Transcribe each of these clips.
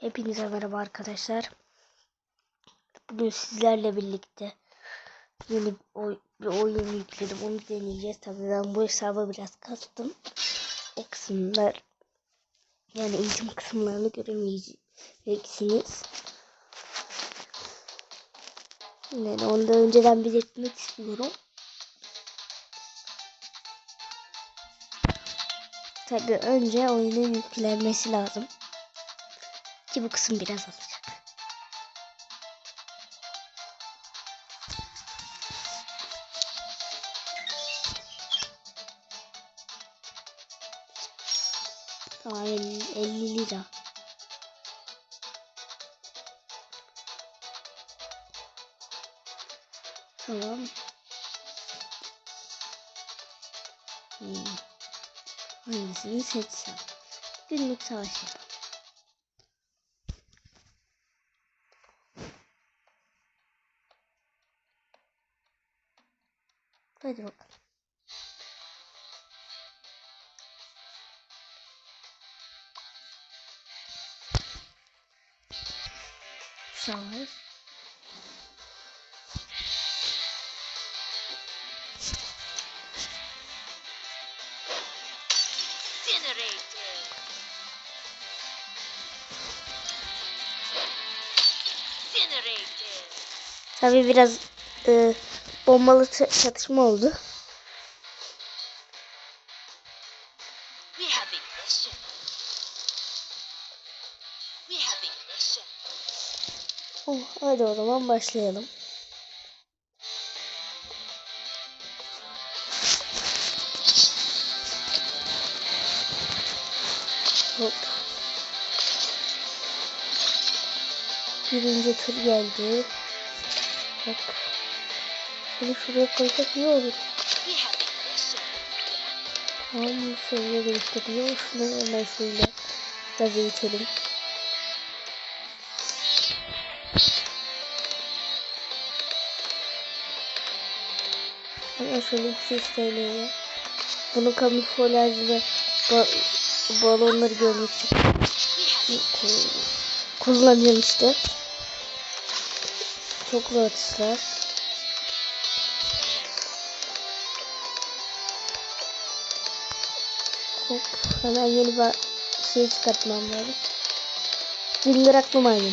Hepinize merhaba arkadaşlar. Bugün sizlerle birlikte yeni bir, oy- bir oyun yükledim. Onu deneyeceğiz. Tabii ben bu hesabı biraz kastım. O kısımlar yani eğitim kısımlarını göremeyeceksiniz. Yani onu da önceden belirtmek istiyorum. Tabii önce oyunun yüklenmesi lazım. Ki bu kısım biraz alacak. Tamam 50, 50 lira. Tamam. Hmm. Hangisini seçsem? Günlük savaş yapalım. Incinerated. Tabii biraz e, bombalı çatışma oldu. We have ignition. We have ignition. Oh, hadi o zaman başlayalım. Hop. Birinci tur geldi. Hop. Seni şuraya koysak iyi olur. İgnition. Hangi seviye değiştiriyor? Şunu hemen şöyle biraz eğitelim. Hemen şöyle bir şey söyleyeyim. Bunu kamuflajlı ba balonları ku- kullanıyorum işte. Çoklu atışlar. Hop. Hemen yeni bir şey çıkartmam lazım. Zingıraklı maymun.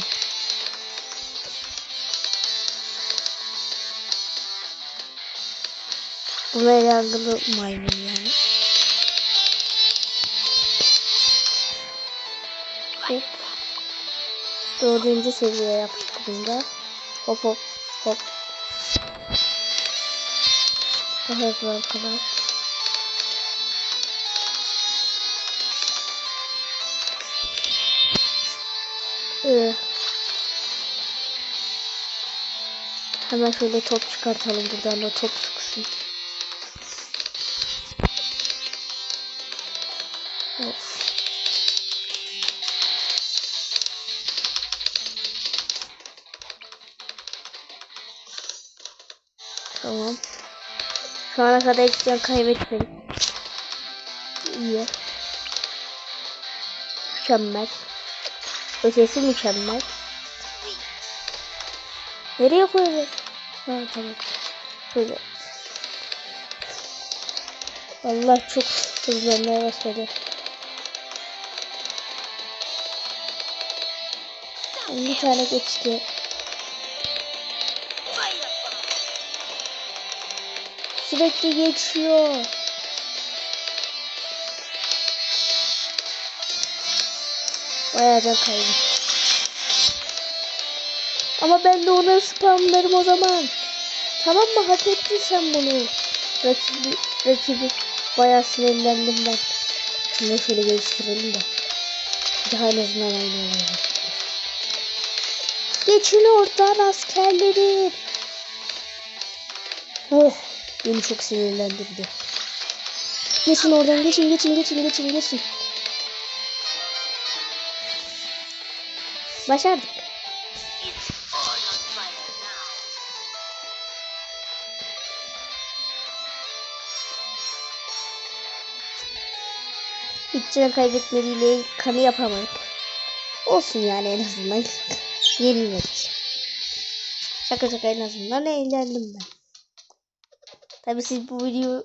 Bu meraklı maymun yani. Hop. Dördüncü seviye yaptık bunda. Hop hop hop. Daha hızlı kadar. Hemen şöyle top çıkartalım buradan da top sıksın. Tamam. Şu ana kadar hiç kaybetmedim. İyi. Mükemmel. Ötesi mükemmel. Nereye koyacağız? Ha tamam. Şöyle. Allah çok hızlanmaya başladı. Bir tane geçti. Sürekli geçiyor. Bayağı da kaybı. Ama ben de ona spamlarım o zaman. Tamam mı? Hak ettin sen bunu. Rakibi, rakibi bayağı sinirlendim ben. Şimdi şöyle geliştirelim de. Daha en azından olaylar. Geçin oradan askerlerim. Oh. Beni çok sinirlendirdi. Geçin oradan geçin geçin geçin geçin geçin. Başardık. Hiç can kaybetmediğiyle kanı yapamadık. Olsun yani en azından yenilmedik. Şaka şaka en azından eğlendim ben. Tabi siz bu videoyu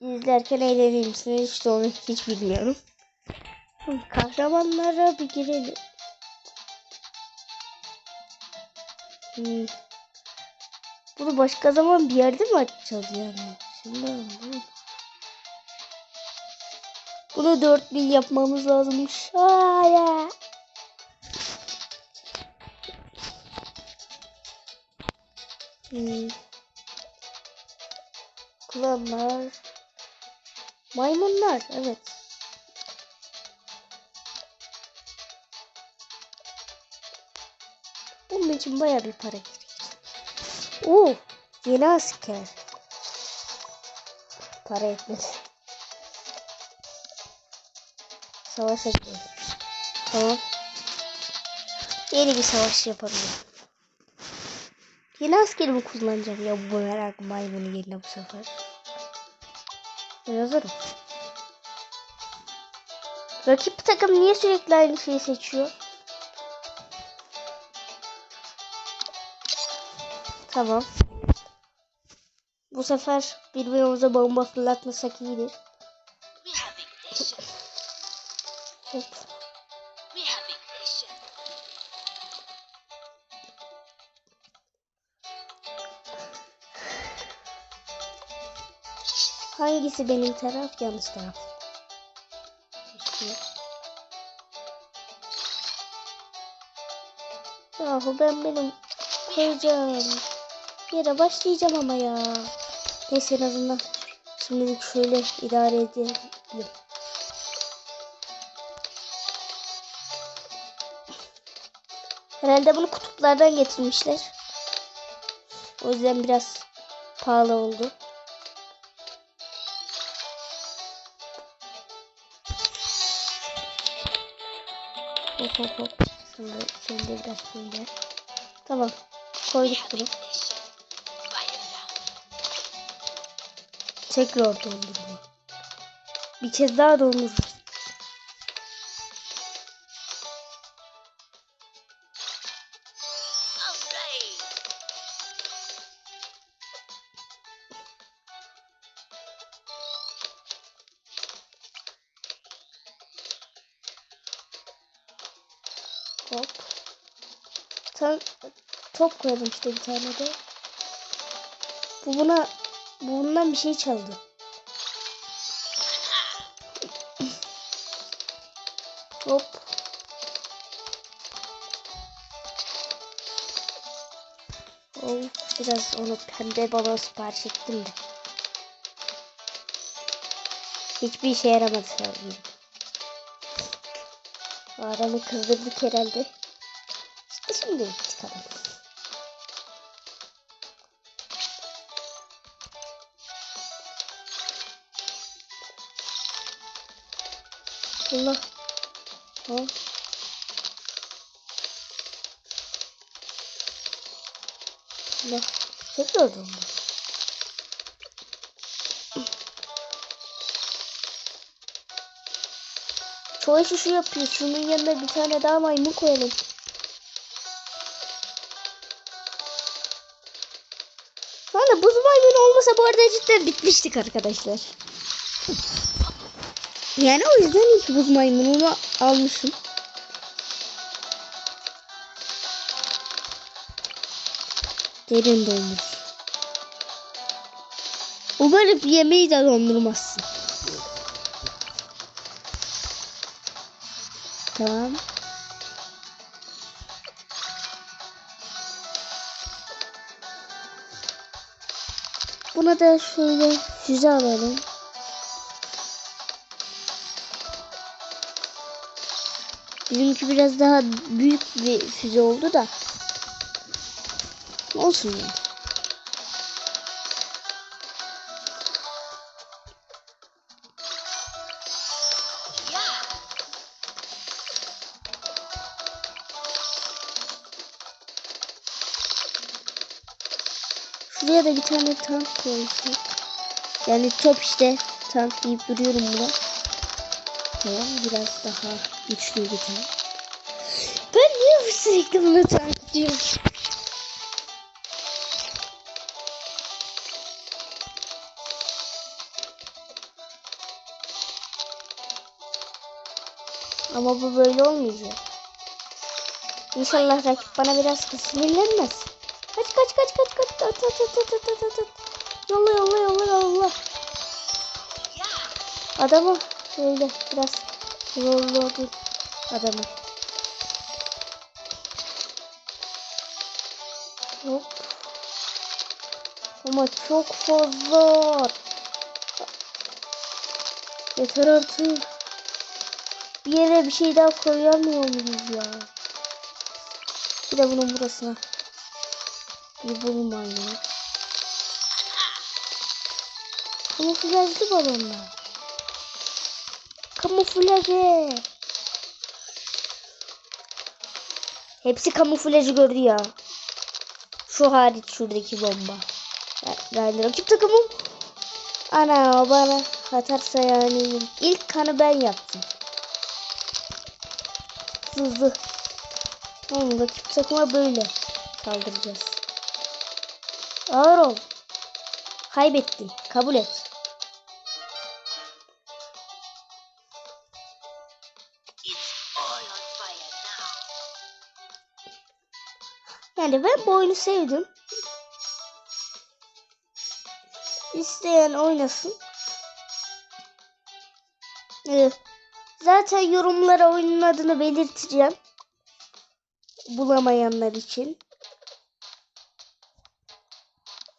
izlerken eğlenir misiniz? İşte onu hiç bilmiyorum. Kahramanlara bir girelim. Hmm. Bunu başka zaman bir yerde mi açacağız yani? Şimdi anladım. Bunu 4000 yapmamız lazımmış. Hayır. Hmm. Klanlar. Maymunlar. Evet. Bunun için baya bir para gerekecek. Oo, yeni asker. Para etmedi. Savaşa gidelim. Tamam. Yeni bir savaş yapabilirim. Yeni askerimi kullanacağım ya bu merak maymunu yerine bu sefer. Ben hazırım. Rakip takım niye sürekli aynı şeyi seçiyor? Tamam. Bu sefer birbirimize bomba fırlatmasak iyidir. Hop. Hangisi benim taraf yanlış taraf? Yahu ben benim koyacağım yere başlayacağım ama ya. Neyse en azından şimdilik şöyle idare edelim. Herhalde bunu kutuplardan getirmişler. O yüzden biraz pahalı oldu. Hop hop hop. Sen de, sen de biraz böyle. Tamam. Koyduk bunu. Tekrar dondurma. Bir kez daha dondururuz. Top koydum işte bir tane de. Bu buna bu bundan bir şey çaldı. Hop. Oh, biraz onu pembe balon sipariş ettim de. Hiçbir işe yaramadı sanırım. Adamı kızdırdık herhalde. Şimdi Allah. Ha. Allah. Tekrar dondu. Çoğu işi şu yapıyor. Şunun yanına bir tane daha maymun koyalım. Anda buz maymunu olmasa bu arada cidden bitmiştik arkadaşlar. Yani o yüzden ilk buz maymununu almışım. Derin donmuş. Umarım yemeği de dondurmazsın. Tamam. Buna da şöyle füze alalım. Bizimki biraz daha büyük bir füze oldu da. Olsun ya. Yeah. Şuraya da bir tane tank koysak. Yani top işte tank deyip duruyorum buna. Tamam biraz daha Güçlü tane. Ben niye sürekli bunu takip ediyorum? Ama bu böyle olmayacak. İnşallah rakip bana biraz sinirlenmez. Kaç kaç kaç kaç kaç at at at at at at at. Yolla yolla yolla yolla. Adamı şöyle biraz yolladı adamı. Hop. Ama çok fazla. Yeter artık. Bir yere bir şey daha koyamıyor muyuz ya? Bir de bunun burasına. Bir bunun maymun. Kamuflajlı balonlar. Kamuflajı. Hepsi kamuflajı gördü ya. Şu hariç şuradaki bomba. Yani rakip takımım ana bana atarsa yani ilk kanı ben yaptım. Hızlı. Tamam rakip takıma böyle saldıracağız. Ağır ol. Kaybettin. Kabul et. Yani ben bu oyunu sevdim. İsteyen oynasın. Ee, zaten yorumlara oyunun adını belirteceğim. Bulamayanlar için.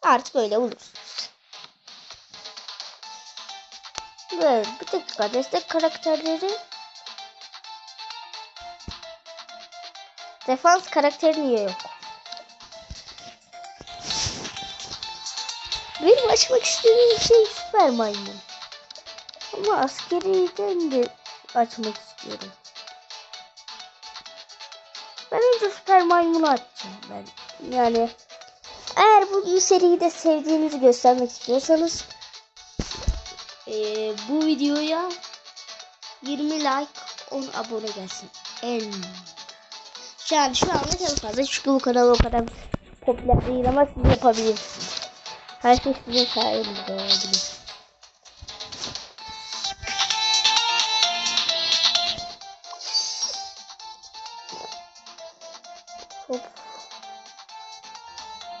Artık öyle olur. Ve bir dakika destek karakterleri Defans karakteri niye yok? Benim açmak istediğim şey süper maymun. Ama askeriden de açmak istiyorum. Ben önce süper maymunu açacağım ben. Yani eğer bu seriyi de sevdiğinizi göstermek istiyorsanız eee, bu videoya 20 like 10 abone gelsin. En yani şu anda çok fazla çünkü bu kanal o kadar popüler değil ama siz yapabilirsiniz. Her şey sizin sayenizde olabilir. Hop.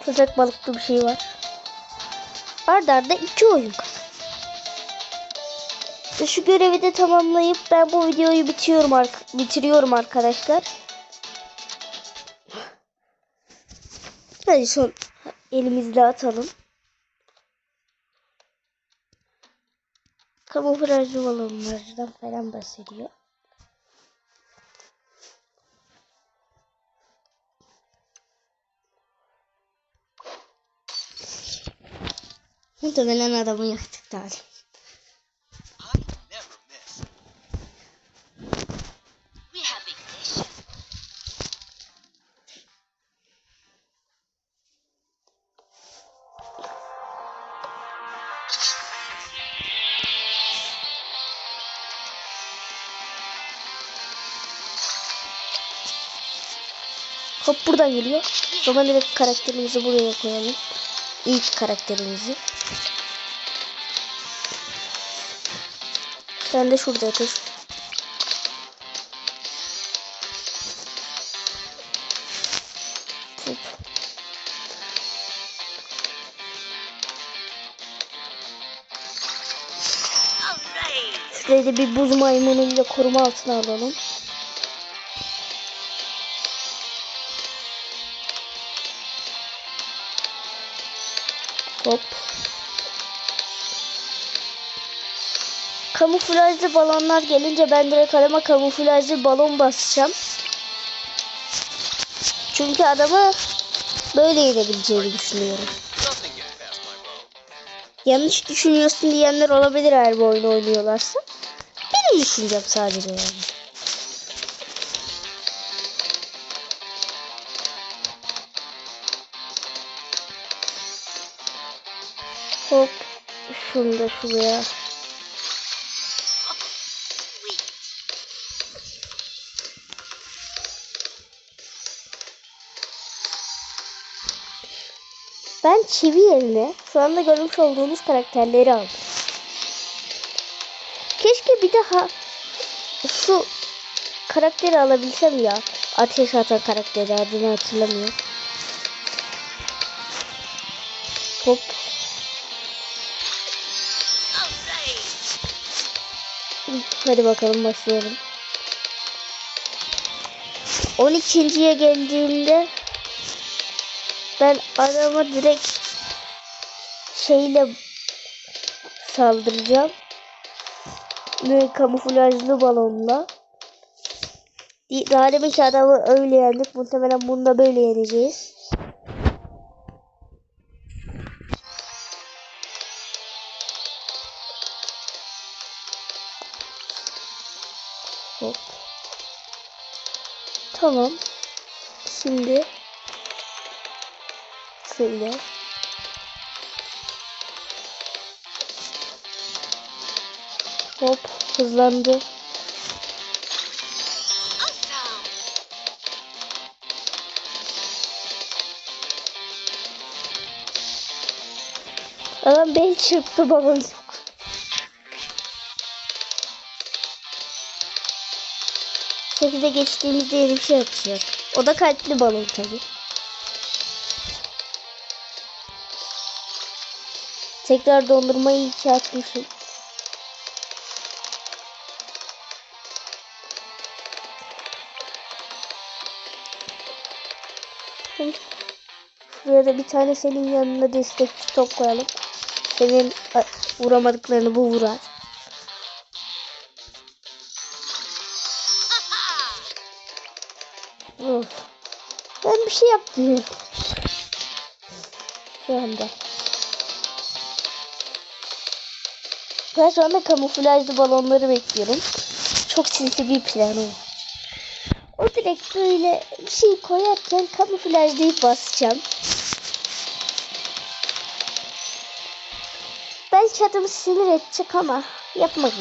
Köpek balıklı bir şey var. Arda arda iki oyun şu görevi de tamamlayıp ben bu videoyu bitiyorum ark- bitiriyorum arkadaşlar. Hadi son elimizle atalım. Kamuflajlı balonlardan falan bahsediyor. Muhtemelen adamı yaktık daha. Buradan geliyor. Zaman direkt karakterimizi buraya koyalım. İlk karakterimizi. Sen de şurada. Alright. Şurayı da bir buz maymunuyla koruma altına alalım. Kamuflajlı balonlar gelince ben direkt adama kamuflajlı balon basacağım. Çünkü adamı böyle yenebileceğini düşünüyorum. Yanlış düşünüyorsun diyenler olabilir eğer bu oyunu oynuyorlarsa. Benim düşüncem sadece yani. Hop. Şunu da şuraya. Ben çivi yerine şu anda görmüş olduğunuz karakterleri aldım. Keşke bir daha şu karakteri alabilsem ya. Ateş atan karakteri adını hatırlamıyorum. Hop. Hadi bakalım başlayalım. 12.ye geldiğimde ben adama direkt şeyle saldıracağım. Ve kamuflajlı balonla. Daha demin ki adamı öyle yendik. Muhtemelen bunu da böyle yeneceğiz. Hop. Tamam. Şimdi şöyle. Hop hızlandı. Adam beni çırptı balon. Sekize geçtiğimizde yeni bir şey açacak. O da kalpli balon tabi. Tekrar dondurmayı iki açmışım. Hı. Şuraya da bir tane senin yanına destekçi top koyalım. Senin vuramadıklarını bu vurar. Of. Ben bir şey yaptım. Şu anda. Ben şu anda kamuflajlı balonları bekliyorum. Çok sinsi bir planı var. O direkt böyle bir şey koyarken kamuflajlayıp basacağım. Belki adamı sinir edecek ama yapmak.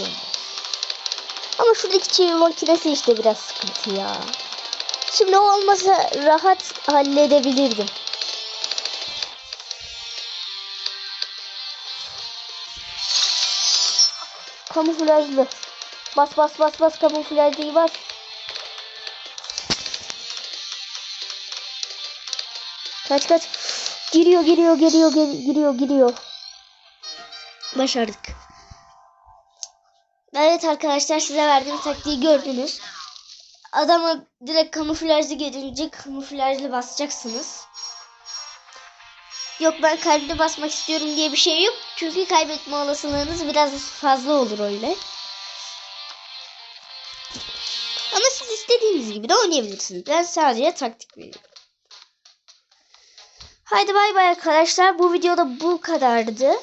Ama şuradaki çevir makinesi işte biraz sıkıntı ya. Şimdi o olmasa rahat halledebilirdim. Kamuflajlı. Bas bas bas bas kamuflajlıyı bas. Kaç kaç. Giriyor giriyor giriyor gir- giriyor giriyor. Başardık. Evet arkadaşlar size verdiğim taktiği gördünüz. Adama direkt kamuflajlı gelince kamuflajlı basacaksınız. Yok ben kalpli basmak istiyorum diye bir şey yok. Çünkü kaybetme olasılığınız biraz fazla olur öyle. Ama siz istediğiniz gibi de oynayabilirsiniz. Ben sadece taktik veriyorum. Haydi bay bay arkadaşlar. Bu videoda bu kadardı.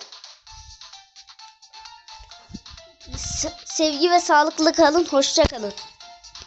Se- sevgi ve sağlıklı kalın. Hoşça kalın.